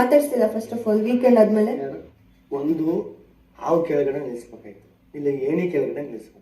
ಮಾತಾಡ್ಸಿಲ್ಲ first of all weekend ಆದ್ಮೇಲೆ? ಒಂದು ಹಾವು ಕೆಳಗಡೆ ನಿಲ್ಲಿಸ್ಬೇಕಾಯ್ತು ಇಲ್ಲ ಏಣಿ ಕೆಳಗಡೆ ನಿಲ್ಲಿಸ್ಬೇಕು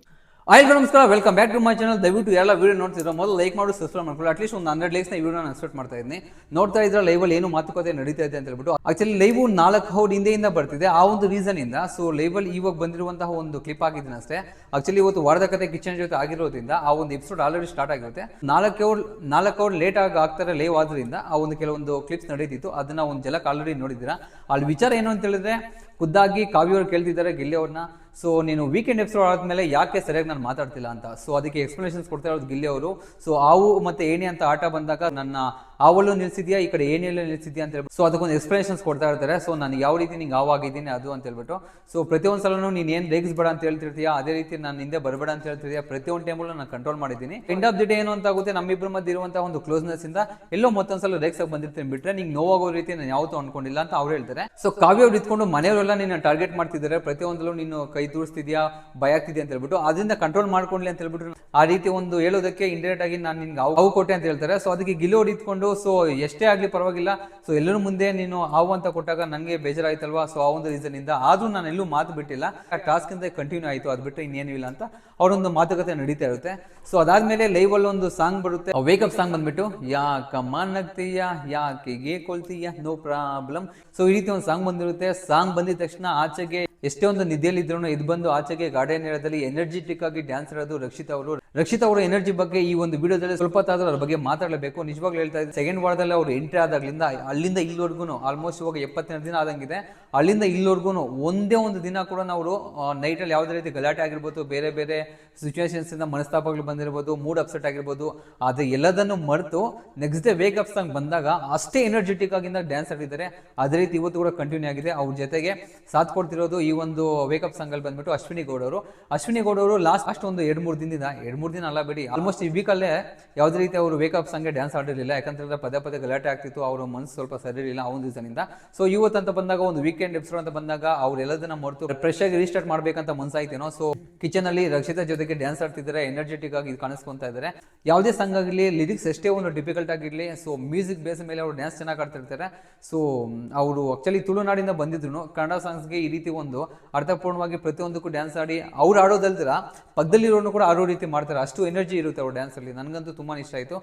ಆಯ್ತು ನಮಸ್ಕಾರ. Welcome back to my channel ದಯವಿಟ್ಟು ಎಲ್ಲ ವೀಡಿಯೋ ನೋಡ್ತಿದ್ರೆ ಮೊದಲು ಲೈಕ್ ಮಾಡಿ ಸಬ್ಸ್ಕ್ರೈಬ್ ಮಾಡ್ಕೊಳ್ಳಿ. ಅಟ್ಲೀಸ್ಟ್ ಒಂದು ಹಂಡ್ರೆಡ್ ಲೈಕ್ಸ್ನ ಈ ವಿಡಿಯೋ ಎಕ್ಸ್ಪೆಕ್ಟ್ ಮಾಡ್ತಾ ಇದ್ದೀನಿ. ನೋಡ್ತಾ ಇದ್ರೆ ಲೈವಲ್ಲಿ ಏನು ಮಾತುಕತೆ ನಡೀತಾ ಇದೆ ಅಂತ ಹೇಳ್ಬಿಟ್ಟು ಆಕ್ಚುಲಿ ಲೈವ್ ನಾಲ್ಕು ಹೌಡ್ ಹಿಂದೆಯಿಂದ ಬರ್ತಿದೆ. ಆ ಒಂದು ರೀಸನ್ ಇಂದ ಸೊ ಲೈವಲ್ಲಿ ಇವಾಗ ಬಂದಿರುವಂತಹ ಒಂದು ಕ್ಲಿಪ್ ಆಗಿದ್ದೀನಿ ಅಷ್ಟೇ. ಆಕ್ಚುಲಿ ಇವತ್ತು ವಾರದ ಕತೆ ಕಿಚನ್ ಜೊತೆ ಆಗಿರೋದ್ರಿಂದ ಆ ಒಂದು ಎಪಿಸೋಡ್ ಆಲ್ರೆಡಿ ಸ್ಟಾರ್ಟ್ ಆಗಿರುತ್ತೆ. ನಾಲ್ಕು ಅವರ್ ನಾಲ್ಕು ಅವರ್ ಲೇಟ್ ಆಗಿ ಆಗ್ತಾರೆ ಲೈವ್ ಆದ್ರಿಂದ ಆ ಒಂದು ಕೆಲವೊಂದು ಕ್ಲಿಪ್ಸ್ ನಡೀತಿತ್ತು. ಅದನ್ನ ಒಂದು ಜಲಕ್ಕೆ ಆಲ್ರೆಡಿ ನೋಡಿದ್ದೀರಾ. ಅಲ್ಲಿ ವಿಚಾರ ಏನು ಅಂತ ಹೇಳಿದ್ರೆ, ಖುದ್ದಾಗಿ ಕಾವ್ಯ ಅವ್ರು ಕೇಳ್ತಿದ್ದಾರೆ ಗೆಲ್ಲಿ ಅವ್ರನ್ನ. ಸೊ ನೀನು ವೀಕೆಂಡ್ ಎಪಿಸೋಡ್ ಆದ್ಮೇಲೆ ಯಾಕೆ ಸರಿಯಾಗಿ ನಾನು ಮಾತಾಡ್ತಿಲ್ಲ ಅಂತ? ಸೊ ಅದಕ್ಕೆ ಎಕ್ಸ್ಪ್ಲನೇಷನ್ಸ್ ಕೊಡ್ತಾ ಇರೋದು ಗಿಲ್ಲಿ ಅವರು. ಸೊ ಆವು ಮತ್ತೆ ಏಣಿ ಅಂತ ಆಟ ಬಂದಾಗ ನನ್ನ ಹಾವಲ್ಲೂ ನಿಲ್ಸಿದ್ಯಾ, ಈ ಕಡೆ ಏಣಿಯಲ್ಲೂ ನಿಲ್ಸಿದ್ಯಾ ಅಂತ ಹೇಳ್ಬಿಟ್ಟು ಸೊ ಅದಕ್ಕೊಂದು ಎಕ್ಸ್ಪ್ಲನೇಷನ್ಸ್ ಕೊಡ್ತಾ ಇರ್ತಾರೆ. ಸೊ ನಾನು ಯಾವ ರೀತಿ ನಿಂಗೆ ಆಗಿದ್ದೀನಿ ಅದು ಅಂತ ಹೇಳ್ಬಿಟ್ಟು. ಸೊ ಪ್ರತಿಯೊಂದು ಸಲನೂ ನೀನು ಏನು ರೇಗಿಸ್ಬೇಡ ಅಂತ ಹೇಳ್ತಿರ್ತೀಯಾ, ಅದೇ ರೀತಿ ನಾನು ಹಿಂದೆ ಬರಬೇಡ ಅಂತ ಹೇಳ್ತಿದ್ಯಾ ಪ್ರತಿಯೊಂದು ಟೈಮಲ್ಲೂ ನಾನು ಕಂಟ್ರೋಲ್ ಮಾಡಿದ್ದೀನಿ. ಎಂಡ್ ಆಫ್ ದಿ ಡೇ ಏನು ಅಂತ ಆಗುತ್ತೆ ನಮ್ಮಿಬ್ಬರ ಮಧ್ಯೆ ಇರುವಂತಹ ಒಂದು ಕ್ಲೋಸ್ನೆಸ್ ಇಂದ ಎಲ್ಲೋ ಮತ್ತೊಂದ್ಸಲ ರೇಗ್ಸ್ ಆಗಿ ಬಂದಿರ್ತೀನಿ ಬಿಟ್ರೆ ನಿಂಗೆ ನೋವಾಗೋ ರೀತಿ ನಾನು ಯಾವತ್ತೂ ಅನ್ಕೊಂಡಿಲ್ಲ ಅಂತ ಅವ್ರು ಹೇಳ್ತಾರೆ. ಸೊ ಕಾವ್ಯ ಅವ್ರು ಇದ್ಕೊಂಡು ಮನೆಯವರೆಲ್ಲ ನಿನ್ನ ಟಾರ್ಗೆಟ್ ಮಾಡ್ತಿದ್ದಾರೆ. ಪ್ರತಿಯೊಂದಲ್ಲೂ ನೀನು ಕೈ ತೋರಿಸ್ತಿದ್ಯಾ? ಭಯ ಆಗ್ತಿದ್ಯಾ ಅಂತ ಹೇಳ್ಬಿಟ್ಟು ಅದರಿಂದ ಕಂಟ್ರೋಲ್ ಮಾಡ್ಕೊಂಡ್ಲಿ ಅಂತ ಹೇಳ್ಬಿಟ್ಟು ಆ ರೀತಿ ಒಂದು ಹೇಳೋದಕ್ಕೆ ಇಂಡೈರೆಕ್ಟ್ ಆಗಿ ನಾನು ನಿನ್ಗೆ ಅವು ಕೊಟ್ಟೆ ಅಂತ ಹೇಳ್ತಾರೆ. ಸೊ ಅದಕ್ಕೆ ಗಿಲೋ ಇದ್ಕೊಂಡು ಸೊ ಎಷ್ಟೇ ಆಗಲಿ ಪರವಾಗಿಲ್ಲ. ಸೊ ಎಲ್ಲರೂ ಮುಂದೆ ನೀನು ಹಾವು ಅಂತ ಕೊಟ್ಟಾಗ ನನಗೆ ಬೇಜಾರಾಯ್ತಲ್ವಾ? ಸೊ ಆ ಒಂದು ರೀಸನ್ ಇಂದ ಆದ್ರೂ ನಾನು ಎಲ್ಲೂ ಮಾತು ಬಿಟ್ಟಿಲ್ಲ. ಆ ಟಾಸ್ಕ್ ಇಂದ ಕಂಟಿನ್ಯೂ ಆಯಿತು. ಅದು ಬಿಟ್ಟರೆ ಇನ್ನೇನು ಇಲ್ಲ ಅಂತ ಅವರೊಂದು ಮಾತುಕತೆ ನಡೀತಾ ಇರುತ್ತೆ. ಸೊ ಅದಾದ್ಮೇಲೆ ಲೈವ್ ಅಲ್ಲಿ ಒಂದು ಸಾಂಗ್ ಬರುತ್ತೆ. ವೇಕಪ್ ಸಾಂಗ್ ಬಂದ್ಬಿಟ್ಟು ಯಾಕಮ್ಮ ನಗ್ತೀಯ ಯಾಕೆ ಗೇಕೊಳ್ತೀಯ? ನೋ ಪ್ರಾಬ್ಲಮ್ ಸೊ ಈ ರೀತಿ ಒಂದು ಸಾಂಗ್ ಬಂದಿರುತ್ತೆ. ಸಾಂಗ್ ಬಂದಿದ ತಕ್ಷಣ ಆಚೆಗೆ ಎಷ್ಟೇ ಒಂದು ನಿದ್ದೆಯಲ್ಲಿ ಇದ್ರು ಇದು ಬಂದು ಆಚೆಗೆ ಗಾರ್ಡನ್ ಏರಿಯಾದಲ್ಲಿ ಎನರ್ಜೆಟಿಕ್ ಆಗಿ ಡ್ಯಾನ್ಸ್ ಇರೋದು ರಕ್ಷಿತ್ ಅವರು. ರಕ್ಷಿತ್ ಅವರ ಎನರ್ಜಿ ಬಗ್ಗೆ ಈ ಒಂದು ವಿಡಿಯೋದಲ್ಲಿ ಸ್ವಲ್ಪ ತಾದ್ರೂ ಅದ್ರ ಬಗ್ಗೆ ಮಾತಾಡಲೇಬೇಕು. ನಿಜವಾಗ್ಲೂ ಹೇಳ್ತಾ ಸೆಕೆಂಡ್ ವಾರದಲ್ಲಿ ಅವರು ಎಂಟ್ರಿ ಆದಾಗ್ಲಿಂದ ಅಲ್ಲಿಂದ ಇಲ್ಲಿವರೆಗೂ ಆಲ್ಮೋಸ್ಟ್ ಇವಾಗ ಎಪ್ಪತ್ತೆರಡು ದಿನ ಆದಂಗಿದೆ. ಅಲ್ಲಿಂದ ಇಲ್ಲಿವರೆಗೂ ಒಂದೇ ಒಂದು ದಿನ ಕೂಡ ನಾವು ನೈಟಲ್ಲಿ ಯಾವುದೇ ರೀತಿ ಗಲಾಟೆ ಆಗಿರ್ಬೋದು, ಬೇರೆ ಬೇರೆ ಸಿಚುವೇಶನ್ಸಿಂದ ಮನಸ್ತಾಪಗಳು ಬಂದಿರ್ಬೋದು ಮೂಡ್ ಅಪ್ಸೆಟ್ ಆಗಿರ್ಬೋದು ಅದು ಎಲ್ಲದನ್ನು ಮರೆತು next day wake up song ಬಂದಾಗ ಅಷ್ಟೇ ಎನರ್ಜೆಟಿಕ್ ಆಗಿಂದ ಡ್ಯಾನ್ಸ್ ಆಡಿದ್ದಾರೆ. ಅದೇ ರೀತಿ ಇವತ್ತು ಕೂಡ ಕಂಟಿನ್ಯೂ ಆಗಿದೆ. ಅವ್ರ ಜೊತೆಗೆ ಸಾಥ್ ಕೊಡ್ತಿರೋದು ಈ ಒಂದು ವೇಕಪ್ ಸಾಂಗ್ ಅಲ್ಲಿ ಬಂದ್ಬಿಟ್ಟು ಅಶ್ವಿನಿ ಗೌಡ ಅವರು ಅಶ್ವಿನಿ ಗೌಡ ಅವರು ಲಾಸ್ಟ್ ಅಷ್ಟೊಂದು ಎರಡು ಮೂರು ದಿನದಿಂದ ಮೂರು ದಿನ ಅಲ್ಲ ಬಿಡಿ. ಆಲ್ಮೋಸ್ಟ್ ಈ ವೀಕಲ್ಲೇ ಯಾವುದೇ ರೀತಿ ಅವರು ವೇಕಪ್ ಸಂಗೆ ಡ್ಯಾನ್ಸ್ ಆಡಿರಲಿಲ್ಲ ಯಾಕಂತಂದ್ರೆ ಪದೇ ಪದೇ ಗಲಾಟೆ ಆಗ್ತಿತ್ತು. ಅವರ ಮನಸ್ಸು ಸ್ವಲ್ಪ ಸರಿ ಇರಲಿಲ್ಲ ಆ ಒಂದು ಇಂದ ಸೊ ಇವತ್ತು ಅಂತ ಬಂದಾಗ ಒಂದು ವೀಕೆಂಡ್ ಎಪಿಸೋಡ್ ಅಂತ ಬಂದಾಗ ಅವರೆಲ್ಲದನ್ನ ಮರೆತು ಫ್ರೆಶ್ ಆಗಿ ರೀಸ್ಟಾರ್ಟ್ ಮಾಡ್ಬೇಕಂತ ಮನ್ಸಾಯ್ತೇನೋ. ಸೊ ಕಿಚನ್ ಅಲ್ಲಿ ರಕ್ಷಿತಾ ಜೊತೆಗೆ ಡ್ಯಾನ್ಸ್ ಆಡ್ತಿದ್ದಾರೆ. ಎನರ್ಜೆಟಿಕ್ ಆಗಿ ಇದು ಕಾಣಿಸ್ಕೊಂತಾ ಇದ್ದಾರೆ. ಯಾವುದೇ ಸಾಂಗ್ ಆಗಲಿ ಲಿರಿಕ್ಸ್ ಎಷ್ಟೇ ಒಂದು ಡಿಫಿಕಲ್ಟ್ ಆಗಿರಲಿ ಸೊ ಮ್ಯೂಸಿಕ್ ಬೇಸ್ ಮೇಲೆ ಅವರು ಡ್ಯಾನ್ಸ್ ಚೆನ್ನಾಗಿ ಆಡ್ತಿರ್ತಾರೆ. ಸೊ ಅವರು ಆಕ್ಚುಲಿ ತುಳುನಾಡಿಂದ ಬಂದಿದ್ರು ಕನ್ನಡ ಸಾಂಗ್ಸ್ಗೆ ಈ ರೀತಿ ಒಂದು ಅರ್ಥಪೂರ್ಣವಾಗಿ ಪ್ರತಿಯೊಂದಕ್ಕೂ ಡ್ಯಾನ್ಸ್ ಆಡಿ ಅವ್ರು ಆಡೋದಲ್ದಿರ ಪಕ್ಕದಲ್ಲಿರೋನು ಕೂಡ ಆಡೋ ರೀತಿ ಮಾಡ್ತಾರೆ ಅಷ್ಟು ಎನರ್ಜಿ ಇರುತ್ತೆ ಅವ್ರ ಡ್ಯಾನ್ಸ್ ಅಲ್ಲಿ. ನನಗಂತೂ ತುಂಬಾ ಇಷ್ಟ ಆಯ್ತು.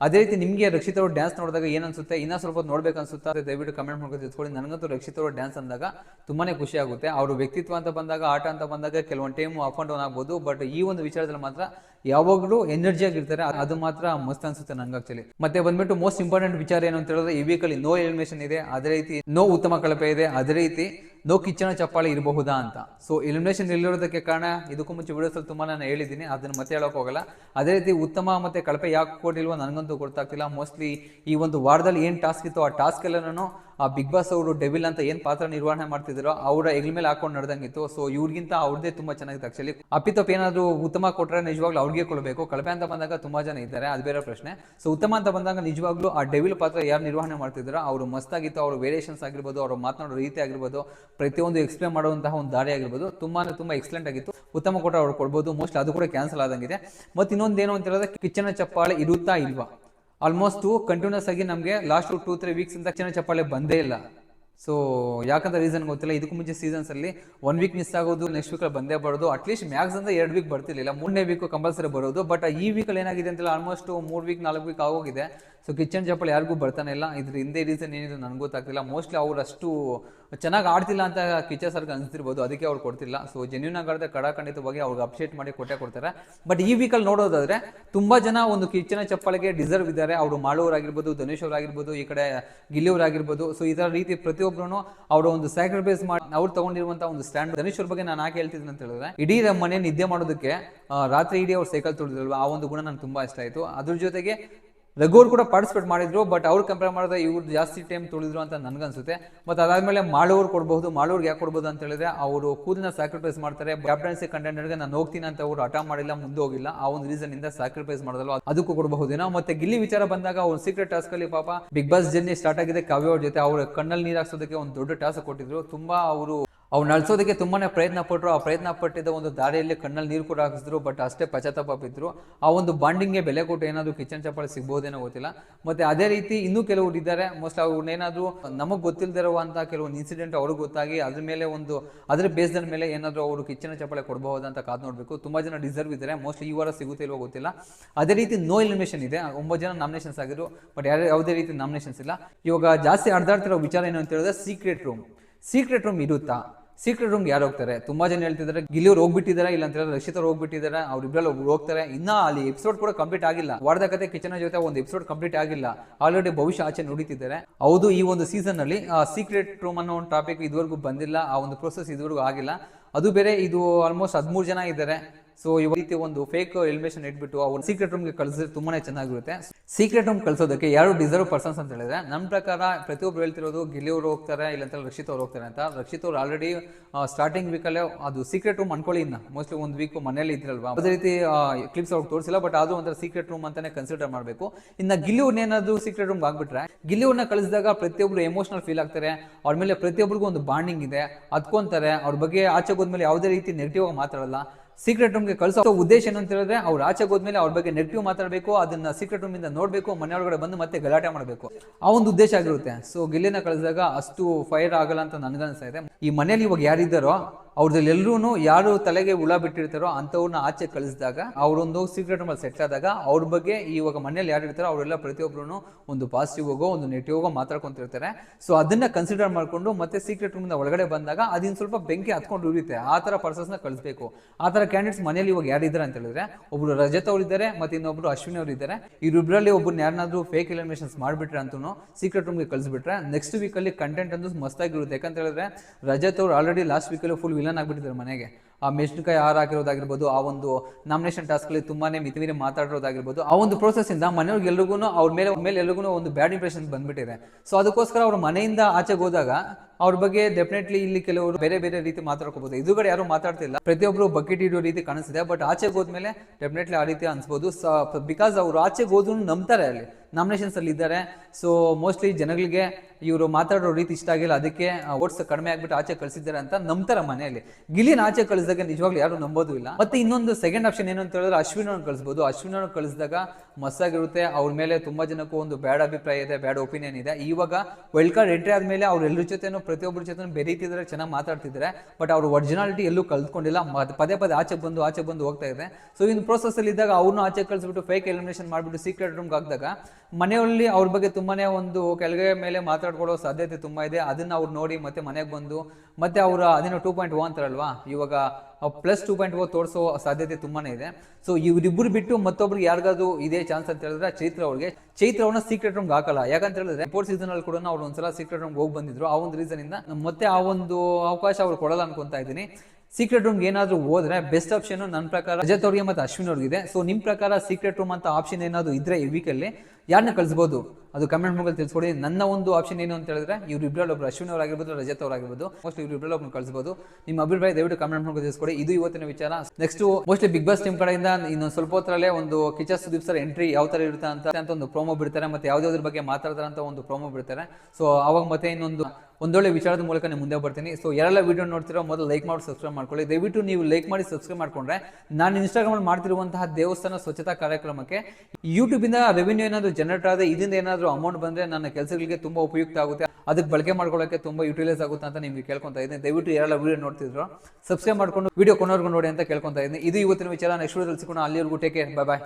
ಅದೇ ರೀತಿ ನಿಮಗೆ ರಕ್ಷಿತ್ ಅವ್ರ ಡ್ಯಾನ್ಸ್ ನೋಡಿದಾಗ ಏನ್ ಅನ್ಸುತ್ತೆ? ಇನ್ನೂ ಸ್ವಲ್ಪ ನೋಡ್ಬೇಕು ಅನ್ಸುತ್ತೆ? ದಯವಿಟ್ಟು ಕಮೆಂಟ್ ಮಾಡ್ಕೊಂಡು ತಿಳ್ಕೊಳ್ಳಿ ನನಗಂತೂ ರಕ್ಷಿತ್ ಅವ್ರ ಡ್ಯಾನ್ಸ್ ಅಂದಾಗ ತುಂಬಾನೇ ಖುಷಿ ಆಗುತ್ತೆ. ಅವ್ರ ವ್ಯಕ್ತಿತ್ವ ಅಂತ ಬಂದಾಗ, ಆಟ ಅಂತ ಬಂದಾಗ ಕೆಲವೊಂದು ಟೈಮ್ ಅಪ್ ಅಂಡ್ ಡೌನ್ ಆಗ್ಬೋದು. ಬಟ್ ಈ ಒಂದು ವಿಚಾರದಲ್ಲಿ ಮಾತ್ರ ಯಾವಾಗಲೂ ಎನರ್ಜಿ ಆಗಿರ್ತಾರೆ ಅದು ಮಾತ್ರ ಮಸ್ತ್ ಅನ್ಸುತ್ತೆ ನಂಗೆ ಆಕ್ಚುಲಿ ಮತ್ತೆ ಬಂದ್ಬಿಟ್ಟು ಮೋಸ್ಟ್ ಇಂಪಾರ್ಟೆಂಟ್ ವಿಚಾರ ಏನು ಅಂತ ಹೇಳಿದ್ರೆ, ಈ ವೀಕಲ್ಲಿ ನೋ ಎಲಿಮಿನೇಷನ್ ಇದೆ. ಅದೇ ರೀತಿ ನೋ ಉತ್ತಮ ಕಳಪೆ ಇದೆ. ಅದೇ ರೀತಿ ನೋ ಕಿಚ್ಚನ ಚಪ್ಪಾಳೆ ಇರಬಹುದಾ ಅಂತ. ಸೊ ಎಲಿಮಿನೇಷನ್ ಇಲ್ಲಿರೋದಕ್ಕೆ ಕಾರಣ ಇದಕ್ಕೂ ಮುಂಚೆ ವಿಡಿಯೋಸಲ್ಲಿ ತುಂಬಾ ನಾನು ಹೇಳಿದ್ದೀನಿ, ಅದನ್ನು ಮತ್ತೆ ಹೇಳೋಕೆ ಹೋಗಲ್ಲ. ಅದೇ ರೀತಿ ಉತ್ತಮ ಮತ್ತೆ ಕಳಪೆ ಯಾಕೆ ಕೊಟ್ಟಿಲ್ವೋ ನನಗಂತೂ ಗೊತ್ತಾಗ್ತಿಲ್ಲ. ಮೋಸ್ಟ್ಲಿ ಈ ಒಂದು ವಾರದಲ್ಲಿ ಏನು ಟಾಸ್ಕ್ ಇತ್ತು ಆ ಟಾಸ್ಕ್ ಎಲ್ಲನೂ ಆ ಬಿಗ್ ಬಾಸ್ ಅವರು ಡೆವಿಲ್ ಅಂತ ಏನ್ ಪಾತ್ರ ನಿರ್ವಹಣೆ ಮಾಡ್ತಿದ್ರು ಅವರ ಹೆಗ್ಲ ಮೇಲೆ ಹಾಕೊಂಡು ನಡೆದಂಗಿತ್ತು. ಸೊ ಇವ್ರಿಗಿಂತ ಅವ್ರದೇ ತುಂಬಾ ಚೆನ್ನಾಗಿತ್ತು ಆಕ್ಚುಲಿ ಅಪ್ಪಿತಪ್ಪ ಏನಾದ್ರು ಉತ್ತಮ ಕೊಟ್ರೆ ನಿಜವಾಗ್ಲೂ ಅವ್ರಿಗೆ ಕೊಡಬೇಕು. ಕಳಪೆ ಅಂತ ಬಂದಾಗ ತುಂಬಾ ಜನ ಇದ್ದಾರೆ, ಅದು ಬೇರೆ ಪ್ರಶ್ನೆ. ಸೊ ಉತ್ತಮ ಅಂತ ಬಂದಾಗ ನಿಜವಾಗ್ಲೂ ಆ ಡೆವಿಲ್ ಪಾತ್ರ ಯಾರು ನಿರ್ವಹಣೆ ಮಾಡ್ತಿದ್ರು ಅವರು ಮಸ್ತಾಗಿತ್ತು ಅವ್ರ ವೇರಿಯೇಷನ್ಸ್ ಆಗಿರ್ಬೋದು, ಅವ್ರು ಮಾತನಾಡೋ ರೀತಿ ಆಗಿರ್ಬೋದು, ಪ್ರತಿಯೊಂದು ಎಕ್ಸ್ಪ್ಲೇನ್ ಮಾಡುವಂತಹ ಒಂದು ದಾರಿ ಆಗಿರ್ಬೋದು ತುಂಬಾ ತುಂಬಾ ಎಕ್ಸಲೆಂಟ್ ಆಗಿತ್ತು. ಉತ್ತಮ ಕೊಟ್ರೆ ಅವ್ರು ಕೊಡ್ಬೋದು ಮೋಸ್ಟ್ ಅದು ಕೂಡ ಕ್ಯಾನ್ಸಲ್ ಆದಂಗಿದೆ. ಮತ್ತೆ ಇನ್ನೊಂದು ಏನು ಅಂತ ಹೇಳಿದ್ರೆ ಕಿಚ್ಚನ ಚಪ್ಪಾಳೆ ಇರುತ್ತಾ ಇಲ್ವಾ? ಆಲ್ಮೋಸ್ಟ್ ಕಂಟಿನ್ಯೂಸ್ ಆಗಿ ನಮಗೆ ಲಾಸ್ಟ್ ಟೂ ತ್ರೀ ವೀಕ್ಸ್ ಇಂದ ಚೆನ್ನಾಗಿ ಚಪ್ಪಾಳೆ ಬಂದೇ ಇಲ್ಲ. ಸೊ ಯಾಕಂತ ರೀಸನ್ ಗೊತ್ತಿಲ್ಲ. ಇದಕ್ಕೂ ಮುಂಚೆ ಸೀಸನ್ಸ್ ಅಲ್ಲಿ ಒನ್ ವೀಕ್ ಮಿಸ್ ಆಗೋದು ನೆಕ್ಸ್ಟ್ ವೀಕ್ ಬಂದೇ ಬರೋದು ಅಟ್ಲೀಸ್ಟ್ ಮ್ಯಾಕ್ಸ್ ಅಂದ್ರೆ ಎರಡು ವೀಕ್ ಬರ್ತಿರ್ಲಿಲ್ಲ. ಮೂರನೇ ವೀಕ್ ಕಂಪಲ್ಸರಿ ಬರೋದು ಬಟ್ ಈ ವೀಕಲ್ಲಿ ಏನಾಗಿದೆ ಅಂತೇಳಿ ಆಲ್ಮೋಸ್ಟ್ ಮೂರು ವೀಕ್ ನಾಲ್ಕು ವೀಕ್ ಆಗೋಗಿದೆ. ಸೊ ಕಿಚನ್ ಚಪ್ಪಲ್ ಯಾರಿಗೂ ಬರ್ತಾನೆ ಇಲ್ಲ. ಇದ್ರ ಹಿಂದೆ ರೀಸನ್ ಏನಿದೆ ನನಗೆ ಗೊತ್ತಾಗ್ತಿಲ್ಲ. ಮೋಸ್ಟ್ಲಿ ಅವ್ರು ಅಷ್ಟು ಚೆನ್ನಾಗಿ ಆಡ್ತಿಲ್ಲ ಅಂತ ಕಿಚ ಸರ್ಗೆ ಅನಿಸ್ತಿರ್ಬೋದು, ಅದಕ್ಕೆ ಅವ್ರು ಕೊಡ್ತಿಲ್ಲ. ಸೊ ಜೆನ್ಯೂನ್ ಆಗಿರೋದೇ ಕಡಾಖಂಡಿತವಾಗಿ ಅವ್ರಿಗೆ ಅಪ್ಡೇಟ್ ಮಾಡಿ ಕೊಟ್ಟೆ ಕೊಡ್ತಾರೆ. ಬಟ್ ಈ ವೀಕಲ್ಲಿ ನೋಡೋದಾದ್ರೆ, ತುಂಬಾ ಜನ ಒಂದು ಕಿಚ್ಚನ ಚಪ್ಪಾಳಿಗೆ ಡಿಸರ್ವ್ ಇದ್ದಾರೆ. ಅವರು ಮಾಡೋರಾಗಿರ್ಬೋದು ಧನೇಶ್ ಅವರಾಗಿರ್ಬೋದು, ಈ ಕಡೆ ಗಿಲ್ಲಿಯವರಾಗಿರ್ಬೋದು ಸೊ ಇದರ ರೀತಿ ಪ್ರತಿಯೊಬ್ಬರು ಅವರ ಒಂದು ಸ್ಯಾಕ್ರಿಫೈಸ್ ಮಾಡಿ ಅವ್ರು ತಗೊಂಡಿರುವಂತ ಒಂದು ಸ್ಟ್ಯಾಂಡ್ ಧನೇಶ್ ಅವ್ರ ಬಗ್ಗೆ ನಾನು ಯಾಕೆ ಹೇಳ್ತಿದ್ದೀನಿ ಅಂತ ಹೇಳಿದ್ರೆ, ಇಡೀ ಮನೆ ನಿದ್ದೆ ಮಾಡೋದಕ್ಕೆ ರಾತ್ರಿ ಇಡೀ ಅವ್ರು ಸೈಕಲ್ ತುಳಿದ್ರಲ್ವ ಆ ಒಂದು ಗುಣ ನನಗೆ ತುಂಬಾ ಇಷ್ಟ ಆಯಿತು. ಅದ್ರ ಜೊತೆಗೆ ರಘುವ್ರು ಕೂಡ ಪಾರ್ಟಿಸಿಪೇಟ್ ಮಾಡಿದ್ರು ಬಟ್ ಅವ್ರು ಕಂಪೇರ್ ಮಾಡಿದ್ರೆ ಇವ್ರು ಜಾಸ್ತಿ ಟೈಮ್ ತುಳಿದ್ರು ಅಂತ ನನ್ಗನ್ಸುತ್ತೆ. ಮತ್ತು ಅದಾದಮೇಲೆ ಮಾಡೋರು ಕೊಡಬಹುದು ಮಾಡೋರ್ಗೆ ಯಾಕೆ ಕೊಡ್ಬೋದು ಅಂತ ಹೇಳಿದ್ರೆ ಅವರು ಕೂದಲಿನ ಸ್ಯಾಕ್ರಿಫೈಸ್ ಮಾಡ್ತಾರೆ ಕ್ಯಾಪ್ಟನ್ಸಿ ಕಂಟೆಂಡರ್ಗೆ ನಾನು ಹೋಗ್ತೀನಿ ಅಂತ ಅವ್ರು ಹಠ ಮಾಡಿಲ್ಲ, ಮುಂದೆ ಹೋಗಿಲ್ಲ. ಆ ಒಂದು ರೀಸನ್ ಇಂದ ಸ್ಯಾಕ್ರಿಫೈಸ್ ಮಾಡಿದ್ರು ಅದಕ್ಕೂ ಕೊಡಬಹುದೇನೋ ಮತ್ತೆ ಗಿಲ್ಲಿ ವಿಚಾರ ಬಂದಾಗ ಅವ್ರು ಸೀಕ್ರೆಟ್ ಟಾಸ್ಕ್ ಅಲ್ಲಿ ಪಾಪ ಬಿಗ್ ಬಾಸ್ ಜರ್ನಿ ಸ್ಟಾರ್ಟ್ ಆಗಿದೆ, ಕಾವ್ಯ ಅವ್ರ ಜೊತೆ ಅವ್ರ ಕಣ್ಣಲ್ಲಿ ನೀರು ಹಾಕ್ಸೋದಕ್ಕೆ ಒಂದು ದೊಡ್ಡ ಟಾಸ್ಕ್ ಕೊಟ್ಟಿದ್ರು. ತುಂಬಾ ಅವರು ಅವ್ನು ನಡೆಸೋದಕ್ಕೆ ತುಂಬಾ ಪ್ರಯತ್ನ ಪಟ್ಟರು ಆ ಪ್ರಯತ್ನ ಪಟ್ಟಿದ್ದ ಒಂದು ದಾರಿಯಲ್ಲಿ ಕಣ್ಣಲ್ಲಿ ನೀರು ಕೂಡ ಹಾಕಿಸಿದ್ರು ಬಟ್ ಅಷ್ಟೇ ಪಶ್ಚಾತ್ತಾಪ ಬಿದ್ದರು ಆ ಒಂದು ಬಾಂಡಿಂಗ್ಗೆ ಬೆಲೆ ಕೊಟ್ಟು ಏನಾದರೂ ಕಿಚನ್ ಚಪ್ಪಾಳೆ ಸಿಗ್ಬೋದೇನೋ ಗೊತ್ತಿಲ್ಲ. ಮತ್ತೆ ಅದೇ ರೀತಿ ಇನ್ನೂ ಕೆಲವರು ಇದ್ದಾರೆ. ಮೋಸ್ಟ್ ಅವ್ರನ್ನೇನಾದರೂ ನಮಗೆ ಗೊತ್ತಿಲ್ಲದಿರುವಂಥ ಕೆಲವೊಂದು ಇನ್ಸಿಡೆಂಟ್ ಅವ್ರಿಗೆ ಗೊತ್ತಾಗಿ ಅದ್ರ ಮೇಲೆ ಒಂದು, ಅದ್ರ ಬೇಸ್ದ ಮೇಲೆ ಏನಾದರೂ ಅವರು ಕಿಚನ್ ಚಪ್ಪಾಳೆ ಕೊಡಬಹುದು ಅಂತ ಕಾದು ನೋಡಬೇಕು. ತುಂಬ ಜನ ಡಿಸರ್ವ್ ಇದ್ದಾರೆ ಮೋಸ್ಟ್ಲಿ ಈ ವಾರ ಸಿಗುತ್ತೆ ಇಲ್ವೋ ಗೊತ್ತಿಲ್ಲ. ಅದೇ ರೀತಿ ನೋ ಎಲಿಮಿನೇಷನ್ ಇದೆ. ಒಂಬತ್ತು ಜನ ನಾಮಿನೇಷನ್ಸ್ ಆಗಿದ್ರು ಬಟ್ ಯಾರು ಯಾವುದೇ ರೀತಿ ನಾಮಿನೇಷನ್ಸ್ ಇಲ್ಲ. ಇವಾಗ ಜಾಸ್ತಿ ಹಡ್ದಾಡ್ತಿರೋ ವಿಚಾರ ಏನು ಅಂತ ಹೇಳಿದ್ರೆ ಸೀಕ್ರೆಟ್ ರೂಮ್ ಸೀಕ್ರೆಟ್ ರೂಮ್ ಇರುತ್ತಾ? ಸೀಕ್ರೆಟ್ ರೂಮ್ ಯಾರು ಹೋಗ್ತಾರೆ? ತುಂಬಾ ಜನ ಹೇಳ್ತಿದ್ದಾರೆ ಗಿಲ್ಲಿಯವ್ರು ಹೋಗ್ಬಿಟ್ಟಿದ್ದಾರೆ ಇಲ್ಲ ಅಂತ ಹೇಳಿದ್ರೆ ಅವ್ರು ಹೋಗ್ಬಿಟ್ಟಿದ್ದಾರೆ ಒಬ್ರು ಹೋಗ್ತಾರೆ. ಇನ್ನ ಅಲ್ಲಿ ಎಪಿಸೋಡ್ ಕೂಡ ಕಂಪ್ಲೀಟ್ ಆಗಿಲ್ಲ. ವಾರದ ಕತೆ, ಕಿಚನ್ ಜೊತೆ ಒಂದು ಎಪಿಸೋಡ್ ಕಂಪ್ಲೀಟ್ ಆಗಿಲ್ಲ. ಆಲ್ರೆಡಿ ಭವಿಷ್ಯ ಆಚೆ ನುಡಿತಿದ್ದಾರೆ. ಹೌದು, ಈ ಒಂದು ಸೀಸನ್ ಅಲ್ಲಿ ಸೀಕ್ರೆಟ್ ರೂಮ್ ಅನ್ನೋ ಒಂದು ಟಾಪಿಕ್ ಇದುವರೆಗೂ ಬಂದಿಲ್ಲ. ಆ ಒಂದು ಪ್ರೋಸೆಸ್ ಇದುವರೆಗೂ ಆಗಿಲ್ಲ. ಅದು ಬೇರೆ, ಇದು ಆಲ್ಮೋಸ್ಟ್ ಹದಿಮೂರು ಜನ ಇದ್ದಾರೆ. ಸೊ ಈ ರೀತಿ ಒಂದು ಫೇಕ್ ಎಲಿಮಿನೇಷನ್ ಇಟ್ಬಿಟ್ಟು ಅವ್ರು ಸೀಕ್ರೆಟ್ ರೂಮ್ಗೆ ಕಳಿಸಿದ್ರೆ ತುಂಬಾನೇ ಚೆನ್ನಾಗಿರುತ್ತೆ. ಸೀಕ್ರೆಟ್ ರೂಮ್ ಕಳಿಸೋದಕ್ಕೆ ಯಾರು ಡಿಸರ್ವ್ ಪರ್ಸನ್ಸ್ ಅಂತ ಹೇಳಿದ್ರೆ ನಮ್ಮ ಪ್ರಕಾರ ಪ್ರತಿಯೊಬ್ರು ಹೇಳ್ತಿರೋದು ಗಿಲಿಯವರು ಹೋಗ್ತಾರೆ ಇಲ್ಲ ಅಂತ ರಕ್ಷಿತ್ ಅವ್ರು ಹೋಗ್ತಾರೆ ಅಂತ. ರಕ್ಷಿತ್ ಅವ್ರು ಆಲ್ರೆಡಿ ಸ್ಟಾರ್ಟಿಂಗ್ ವೀಕಲ್ಲೇ ಅದು ಸೀಕ್ರೆಟ್ ರೂಮ್ ಅನ್ಕೊಳ್ಳಿ ಇನ್ನ. ಮೋಸ್ಟ್ಲಿ ಒಂದು ವೀಕ್ ಮನೇಲಿ ಇದ್ರಲ್ವಾ? ಅದೇ ರೀತಿ ಕ್ಲಿಪ್ಸ್ ಅವ್ರಿಗೆ ತೋರಿಸಿಲ್ಲ ಬಟ್ ಅದು ಒಂಥರ ಸೀಕ್ರೆಟ್ ರೂಮ್ ಅಂತಾನೆ ಕನ್ಸಿಡರ್ ಮಾಡಬೇಕು. ಇನ್ನ ಗಿಲ್ಲಿಯವ್ರನ್ನ ಏನಾದ್ರು ಸೀಕ್ರೆಟ್ ರೂಮ್ ಆಗ್ಬಿಟ್ರೆ ಗಿಲಿಯವ್ರನ್ನ ಕಳಿಸಿದಾಗ ಪ್ರತಿಯೊಬ್ರು ಎಮೋಷನಲ್ ಫೀಲ್ ಆಗ್ತಾರೆ. ಅವ್ರ ಮೇಲೆ ಪ್ರತಿಯೊಬ್ಬರಿಗೂ ಒಂದು ಬಾಂಡಿಂಗ್ ಇದೆ. ಅದ್ಕೊಂತಾರೆ. ಅವ್ರ ಬಗ್ಗೆ ಆಚೆ ಹೋದ್ಮೇಲೆ ಯಾವುದೇ ರೀತಿ ನೆಗೆಟಿವ್ ಆಗಿ ಮಾತಾಡಲ್ಲ. ಸೀಕ್ರೆಟ್ ರೂಮ್ಗೆ ಕಳಿಸೋ ಉದ್ದೇಶ ಏನಂತ ಹೇಳಿದ್ರೆ, ಅವ್ರು ಆಚೆ ಹೋದ್ಮೇಲೆ ಅವ್ರ ಬಗ್ಗೆ ನೆಗೆಟಿವ್ ಮಾತಾಡಬೇಕು, ಅದನ್ನ ಸೀಕ್ರೆಟ್ ರೂಮ್ ಇಂದ ನೋಡಬೇಕು, ಮನೆಯೊಳಗಡೆ ಬಂದು ಮತ್ತೆ ಗಲಾಟೆ ಮಾಡಬೇಕು. ಆ ಒಂದು ಉದ್ದೇಶ ಆಗಿರುತ್ತೆ. ಸೊ ಗಿಲ್ಲಿನ ಕಳಿಸಿದಾಗ ಅಷ್ಟು ಫೈರ್ ಆಗಲ್ಲ ಅಂತ ನನ್ಗನ್ಸ್ತಾ ಇದೆ. ಈ ಮನೇಲಿ ಇವಾಗ ಯಾರಿದ್ದಾರೋ ಅವ್ರದ್ರಲ್ಲಿ ಎಲ್ಲರೂ ಯಾರು ತಲೆಗೆ ಹುಳ ಬಿಟ್ಟಿರ್ತಾರೋ ಅಂಥವ್ರನ್ನ ಆಚೆ ಕಳಿಸಿದಾಗ, ಅವರೊಂದು ಸೀಕ್ರೆಟ್ ಮೇಲೆ ಸೆಟ್ ಆದಾಗ ಅವ್ರ ಬಗ್ಗೆ ಇವಾಗ ಮನೇಲಿ ಯಾರು ಇರ್ತಾರೋ ಅವರೆಲ್ಲ ಪ್ರತಿಯೊಬ್ಬರು ಒಂದು ಪಾಸಿಟಿವ್ ಹೋಗೋ, ಒಂದು ನೆಗೆಟಿವ್ ಹೋಗೋ ಮಾತಾಡ್ಕೊಂತಿರ್ತಾರೆ ಸೊ ಅದನ್ನ ಕನ್ಸಿಡರ್ ಮಾಡ್ಕೊಂಡು ಮತ್ತೆ ಸೀಕ್ರೆಟ್ ರೂಮಿಂದ ಒಳಗಡೆ ಬಂದಾಗ ಅದನ್ನ ಸ್ವಲ್ಪ ಬೆಂಕಿ ಹತ್ಕೊಂಡು ಉರಿಯುತ್ತೆ. ಆ ಥರ ಪರ್ಸನ್ಸ್ನ ಕಳಿಸ್ಬೇಕು. ಆ ಥರ ಕ್ಯಾಂಡಿಡೇಟ್ಸ್ ಮನೇಲಿ ಇವಾಗ ಯಾರಿದ್ದಾರೆ ಅಂತ ಹೇಳಿದ್ರೆ, ಒಬ್ರು ರಜತ್ ಅವ್ರು ಇದ್ದಾರೆ ಮತ್ತೆ ಇನ್ನೊಬ್ರು ಅಶ್ವಿನಿ ಅವ್ರು ಇದ್ದಾರೆ. ಇವರಿಬ್ಬರಲ್ಲಿ ಒಬ್ಬರು ಯಾರನ್ನಾದ್ರೂ ಫೇಕ್ ಎಲಿಮಿನೇಷನ್ಸ್ ಮಾಡಿಬಿಟ್ರೆ ಅಂತೂ ಸೀಕ್ರೆಟ್ ರೂಮ್ಗೆ ಕಳಿಸ್ಬಿಟ್ರೆ ನೆಕ್ಸ್ಟ್ ವೀಕಲ್ಲಿ ಕಂಟೆಂಟ್ ಅಂತೂ ಮಸ್ತಾಗಿರುತ್ತೆ. ಯಾಕಂತ ಹೇಳಿದ್ರೆ ರಜತ್ ಅವರು ಆಲ್ರೆಡಿ ಲಾಸ್ಟ್ ವೀಕಲ್ಲಿ ಫುಲ್ ವಿಲನ್ ಆಗ್ಬಿಟ್ಟಿದ್ದಾರೆ ಮನೆಗೆ. ಆ ಮೆಣಸಿನಕಾಯಿ ಯಾರು ಹಾಕಿರೋದಾಗಿರ್ಬೋದು, ಆ ಒಂದು ನಾಮಿನೇಷನ್ ಟಾಸ್ಕಲ್ಲಿ ತುಂಬಾನೇ ಮಿತಿಮೀರಿ ಮಾತಾಡಿರೋದಾಗಿರ್ಬೋದು, ಆ ಒಂದು ಪ್ರೋಸೆಸ್ಸಿಂದ ಇಂದ ಮನೆಯವ್ರಿಗೆ ಎಲ್ರಿಗೂ ಅವ್ರ ಮೇಲೆ ಮೇಲೆ ಎಲ್ರಿಗೂ ಒಂದು ಬ್ಯಾಡ್ ಇಂಪ್ರೆಷನ್ ಬಂದ್ಬಿಟ್ಟಿದೆ. ಸೊ ಅದಕ್ಕೋಸ್ಕರ ಅವ್ರ ಮನೆಯಿಂದ ಆಚೆಗೆ ಹೋದಾಗ, ಅವ್ರ ಬಗ್ಗೆ ಡೆಫಿನೆಟ್ಲಿ ಇಲ್ಲಿ ಕೆಲವರು ಬೇರೆ ಬೇರೆ ರೀತಿ ಮಾತಾಡ್ಕೋಬಹುದು ಎದುರುಗಡೆ ಯಾರು ಮಾತಾಡ್ತಿಲ್ಲ. ಪ್ರತಿಯೊಬ್ಬರು ಬಕೆಟ್ ಇಡೋ ರೀತಿ ಕಾಣಿಸ್ತಿದೆ. ಬಟ್ ಆಚೆಗೆ ಹೋದ್ಮೇಲೆ ಡೆಫಿನೆಟ್ಲಿ ಆ ರೀತಿ ಅನ್ಸ್ಬೋದು. ಬಿಕಾಸ್ ಅವ್ರು ಆಚೆಗೆ ಹೋದ್ರು ನಂಬ್ತಾರೆ ಅಲ್ಲಿ. ನಾಮಿನೇಷನ್ಸ್ ಅಲ್ಲಿ ಇದ್ದಾರೆ. ಸೊ ಮೋಸ್ಟ್ಲಿ ಜನಗಳಿಗೆ ಇವರು ಮಾತಾಡೋ ರೀತಿ ಇಷ್ಟ ಆಗಿಲ್ಲ. ಅದಕ್ಕೆ ಓಟ್ಸ್ ಕಡಿಮೆ ಆಗ್ಬಿಟ್ಟು ಆಚೆ ಕಳಿಸಿದ್ದಾರೆ ಅಂತ ನಂಬ್ತಾರೆ ಮನೆಯಲ್ಲಿ. ಗಿಲಿನ ಆಚೆ ಕಳಿಸಿದಾಗ ನಿಜವಾಗ್ಲೂ ಯಾರು ನಂಬೋದು ಇಲ್ಲ. ಮತ್ತೆ ಇನ್ನೊಂದು ಸೆಕೆಂಡ್ ಆಪ್ಷನ್ ಏನು ಅಂತ ಹೇಳಿದ್ರೆ ಅಶ್ವಿನ್ ಕಳಿಸ್ಬೋದು. ಅಶ್ವಿನ್ ಕಳಿಸಿದಾಗ ಮಸ್ಸಾಗಿರುತ್ತೆ ಅವ್ರ ಮೇಲೆ ತುಂಬಾ ಜನಕ್ಕೂ ಒಂದು ಬ್ಯಾಡ್ ಅಭಿಪ್ರಾಯ ಇದೆ, ಬ್ಯಾಡ್ ಒಪಿನಿಯನ್ ಇದೆ. ಇವಾಗ ವೈಲ್ಡ್ ಕಾರ್ಡ್ ಎಂಟ್ರಿ ಆದ್ಮೇಲೆ ಅವ್ರ ಎಲ್ಲರ ಜೊತೆನೂ, ಪ್ರತಿಯೊಬ್ಬರ ಜೊತೆ ಬೆರೀತಿದ್ದಾರೆ, ಚೆನ್ನಾಗಿ ಮಾತಾಡ್ತಿದ್ದಾರೆ. ಬಟ್ ಅವ್ರ ಒರಿಜಿನಾಲಿಟಿ ಎಲ್ಲೂ ಕಲ್ತ್ಕೊಂಡಿಲ್ಲ ಪದೇ ಪದೇ ಆಚೆ ಬಂದು ಆಚೆ ಬಂದು ಹೋಗ್ತಾ ಇದೆ. ಸೊ ಇನ್ ಪ್ರೋಸೆಸ್ ಅಲ್ಲಿ ಇದ್ದಾಗ ಅವ್ರನ್ನ ಆಚೆ ಕಳಿಸ್ಬಿಟ್ಟು ಫೇಕ್ ಎಲಿಮಿನೇಷನ್ ಮಾಡ್ಬಿಟ್ಟು ಸೀಕ್ರೆಟ್ ರೂಮ್ಗೆ ಹಾಕಿದಾಗ ಮನೆಯಲ್ಲಿ ಅವ್ರ ಬಗ್ಗೆ ತುಂಬಾನೇ ಒಂದು ಕೆಳಗೆ ಮೇಲೆ ಮಾತಾಡ್ಕೊಳ್ಳೋ ಸಾಧ್ಯತೆ ತುಂಬಾ ಇದೆ. ಅದನ್ನ ಅವ್ರು ನೋಡಿ ಮತ್ತೆ ಮನೆಗೆ ಬಂದು, ಮತ್ತೆ ಅವರ ಅದೇನೋ ಟೂ ಪಾಯಿಂಟ್ ಓ ಅಂತಾರಲ್ವಾ? ಇವಾಗ ಪ್ಲಸ್ ಟೂ ಪಾಯಿಂಟ್ ಓ ತೋರಿಸೋ ಸಾಧ್ಯತೆ ತುಂಬಾನೇ ಇದೆ. ಸೊ ಇವರಿಬ್ಬರು ಬಿಟ್ಟು ಮತ್ತೊಬ್ರಿಗೆ ಯಾರಿಗಾದ್ರು ಇದೇ ಚಾನ್ಸ್ ಅಂತ ಹೇಳಿದ್ರೆ ಚೈತ್ರ ಅವ್ರಿಗೆ. ಚೈತ್ರ ಅವ್ರನ್ನ ಸೀಕ್ರೆಟ್ ರೂಮ್ಗೆ ಹಾಕಲ್ಲ. ಯಾಕಂತ ಹೇಳಿದ್ರೆ ಫೋರ್ ಸೀಸನ್ ಅಲ್ಲಿ ಕೂಡ ಅವ್ರು ಒಂದ್ಸಲ ಸೀಕ್ರೆಟ್ ರೂಮ್ಗೆ ಹೋಗಿ ಬಂದಿದ್ರು. ಆ ಒಂದು ರೀಸನ್ ಇಂದ ಮತ್ತೆ ಆ ಒಂದು ಅವಕಾಶ ಅವ್ರು ಕೊಡಲ್ಲ ಅನ್ಕೊಂತ ಇದ್ದೀನಿ. ಸೀಕ್ರೆಟ್ ರೂಮ್ಗೆ ಏನಾದ್ರು ಹೋದ್ರೆ ಬೆಸ್ಟ್ ಆಪ್ಷನ್ ನನ್ನ ಪ್ರಕಾರ ರಜತ್ ಅವ್ರಿಗೆ ಮತ್ತೆ ಅಶ್ವಿನ್ ಅವ್ರಿಗೆ ಸೊ ನಿಮ್ ಪ್ರಕಾರ ಸೀಕ್ರೆಟ್ ರೂಮ್ ಅಂತ ಆಪ್ಷನ್ ಏನಾದ್ರು ಇದ್ರೆ ಈ ವೀಕಲ್ಲಿ ಯಾರನ್ನ ಕಳಿಸ್ಬೋದು? ಅದು ಕಮೆಂಟ್ ಮೂಲಕ ತಿಳಿಸ್ಕೊಡಿ. ನನ್ನ ಒಂದು ಆಪ್ಷನ್ ಏನು ಅಂತ ಹೇಳಿದ್ರೆ, ಇವ್ರು ಇಬ್ಬರಲ್ಲಿ ಒಬ್ಬರು ಅಶ್ವಿನ್ ಅವರಾಗಿರ್ಬೋದು ರಜತ್ ಅವರಾಗಿರ್ಬೋದು. ಮೋಸ್ಟ್ಲಿ ಇವ್ರು ಇಬ್ಬರಲ್ಲಿ ಒಬ್ಬರು ಕಳಿಸ್ಬೋದು. ನಿಮ್ಮ ಅಭಿಪ್ರಾಯ ದಯವಿಟ್ಟು ಕಮೆಂಟ್ ಮೂಲಕ ತಿಳಿಸ್ಕೊಡಿ. ಇದು ಇವತ್ತಿನ ವಿಚಾರ. Next mostly Bigg Boss team ಕಡೆಯಿಂದ ಇನ್ನೊಂದು ಸ್ವಲ್ಪ ಹೊತ್ತರಲ್ಲೇ ಒಂದು ಕಿಚ ಸುದೀಪ್ ಸರ್ ಎಂಟ್ರಿ ಯಾವ ಥರ ಇರುತ್ತೆ ಅಂತ ಅಂತ ಒಂದು ಪ್ರೋಮೋ ಬಿಡ್ತಾರೆ. ಮತ್ತೆ ಯಾವ್ದಾವ್ದ್ರ ಬಗ್ಗೆ ಮಾತಾಡ್ತಾರೆ ಅಂತ ಒಂದು ಪ್ರೋಮೋ ಬಿಡ್ತಾರೆ. ಸೊ ಅವಾಗ ಮತ್ತೆ ಇನ್ನೊಂದು, ಒಂದೊಳ್ಳೆ ವಿಚಾರದ ಮೂಲಕ ನಾನು ಮುಂದೆ ಬರ್ತೀನಿ. ಸೊ ಯಾರೆಲ್ಲ ವಿಡಿಯೋ ನೋಡ್ತಿರೋ ಮೊದಲು ಲೈಕ್ ಮಾಡಿ ಸಬ್ಸ್ಕ್ರೈಬ್ ಮಾಡ್ಕೊಳ್ಳಿ. ದಯವಿಟ್ಟು ನೀವು ಲೈಕ್ ಮಾಡಿ ಸಬ್ಸ್ಕ್ರೈಬ್ ಮಾಡ್ಕೊಂಡ್ರೆ ನಾನು ಇನ್ಸ್ಟಾಗ್ರಾಮಲ್ಲಿ ಮಾಡ್ತಿರುವಂತಹ ದೇವಸ್ಥಾನ ಸ್ವಚ್ಛತಾ ಕಾರ್ಯಕ್ರಮಕ್ಕೆ ಯೂಟ್ಯೂಬಿಂದ ರೆವಿನ್ಯೂ ಏನಾದ್ರು ಜನರೇಟ್ ಆದ್ರೆ ಇದರಿಂದ ಏನಾದ್ರು ಅಮೌಂಟ್ ಬಂದ್ರೆ ನನ್ನ ಕೆಲಸಗಳಿಗೆ ತುಂಬಾ ಉಪಯುಕ್ತ ಆಗುತ್ತೆ. ಅದಕ್ಕೆ ಬಳಕೆ ಮಾಡ್ಕೊಳ್ಳೋಕೆ ತುಂಬಾ ಯುಟಿಲೈಸ್ ಆಗುತ್ತೆ ಅಂತ ನಿಮ್ಗೆ ಕೇಳ್ಕೊಂತ ಇದ್ದೀನಿ. ದಯವಿಟ್ಟು ಯಾರೆಲ್ಲ ವಿಡಿಯೋ ನೋಡ್ತಿದ್ರು ಸಬ್ಸ್ಕ್ರೈಬ್ ಮಾಡ್ಕೊಂಡು ವಿಡಿಯೋ ಕೊನೆವರೆಗೂ ನೋಡಿ ಅಂತ ಕೇಳ್ಕೊಂತ ಇದ್ದೀನಿ. ಇದು ಇವತ್ತಿನ ವಿಚಾರ. ನೆಕ್ಸ್ಟ್ ವಿಡಿಯೋದಲ್ಲಿ ಸಿಗೋಣ. ಅಲ್ಲಿವರೆಗೂ ಟೇಕ್ ಕೇರ್ ಬೈ ಬಾಯ್